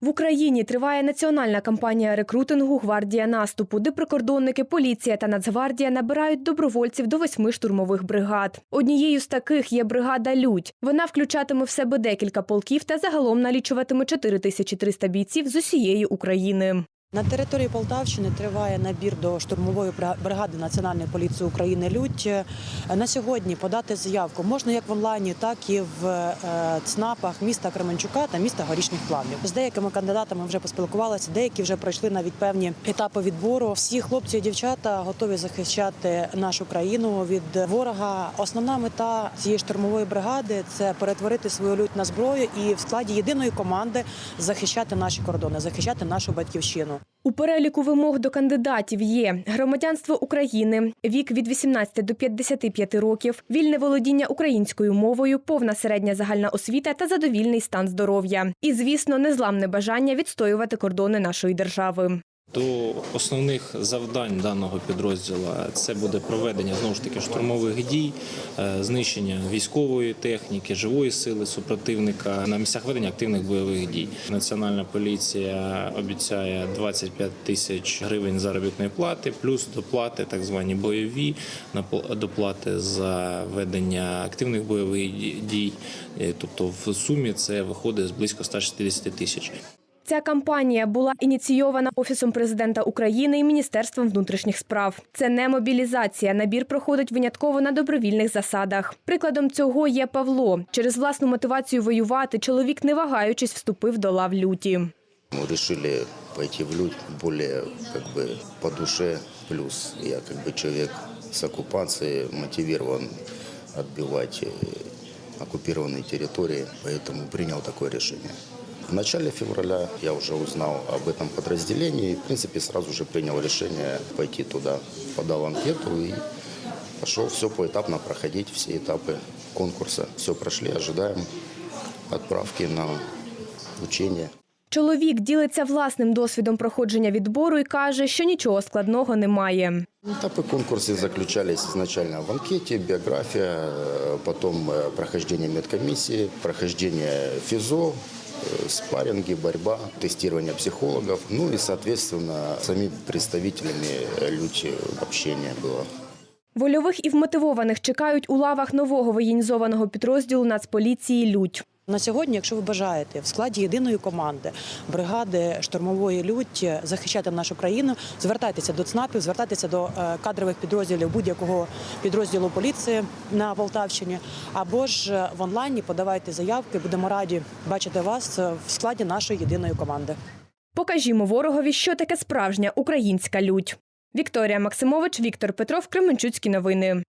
В Україні триває національна кампанія рекрутингу Гвардія наступу, де прикордонники, поліція та Нацгвардія набирають добровольців до восьми штурмових бригад. Однією з таких є бригада Людь. Вона включатиме в себе декілька полків та загалом налічуватиме 4300 бійців з усієї України. На території Полтавщини триває набір до штурмової бригади Національної поліції України Людь. Е, На сьогодні подати заявку можна як в онлайні, так і в е, ЦНАПах міста Кременчука та міста Горішніх Плавнів. З деякими кандидатами вже поспілкувалися, деякі вже пройшли навіть певні етапи відбору. Всі хлопці і дівчата готові захищати нашу країну від ворога. Основна мета цієї штурмової бригади це перетворити свою лють на зброю і в складі єдиної команди захищати наші кордони, захищати нашу батьківщину. У переліку вимог до кандидатів є громадянство України, вік від 18 до 55 років, вільне володіння українською мовою, повна середня загальна освіта та задовільний стан здоров'я. І, звісно, незламне бажання відстоювати кордони нашої держави. До основних завдань даного підрозділу це буде проведення знову ж таки штурмових дій, е, знищення військової техніки, живої сили супротивника на місцях ведення активних бойових дій. Національна поліція обіцяє 25 тисяч гривень заробітної плати, плюс доплати, так звані бойові доплати за ведення активних бойових дій. Е, Тобто в сумі це виходить з близько 160 тисяч. Ця кампанія була ініційована Офісом президента України і Міністерством внутрішніх справ. Це не мобілізація. Набір проходить винятково на добровільних засадах. Прикладом цього є Павло. Через власну мотивацію воювати чоловік, не вагаючись, вступив до лав люті. Мы решили пойти в людь более как бы по душе. Плюс я как бы человек с оккупацией мотивирован отбивать э, оккупированные территории, поэтому принял такое решение. В начале февраля я уже узнал об этом подразделении и, в принципе, сразу же принял решение пойти туда. Подал анкету и пошел все поэтапно проходить, все этапы конкурса. Все прошли, ожидаем отправки на учение. Чоловік ділиться власним досвідом проходження відбору і каже, що нічого складного немає. Этапы конкурса заключались изначально в анкете, биография, э, потом э, прохождение медкомиссии, прохождение ФИЗО, э, спарринги, борьба, тестирование психологов, ну и, соответственно, самими представителями э, люди общение было. Вольових і вмотивованих чекають у лавах нового воєнізованого підрозділу Нацполіції Людь. На сьогодні, якщо ви бажаєте в складі єдиної команди бригади штурмової лють захищати нашу країну, звертайтеся до ЦНАПів, звертайтеся до е, кадрових підрозділів будь-якого підрозділу поліції на Полтавщині, або ж е, в онлайні подавайте заявки. Будемо раді бачити вас е, в складі нашої єдиної команди. Покажімо ворогові, що таке справжня українська лють. Вікторія Максимович, Віктор Петров, Кременчуцькі новини.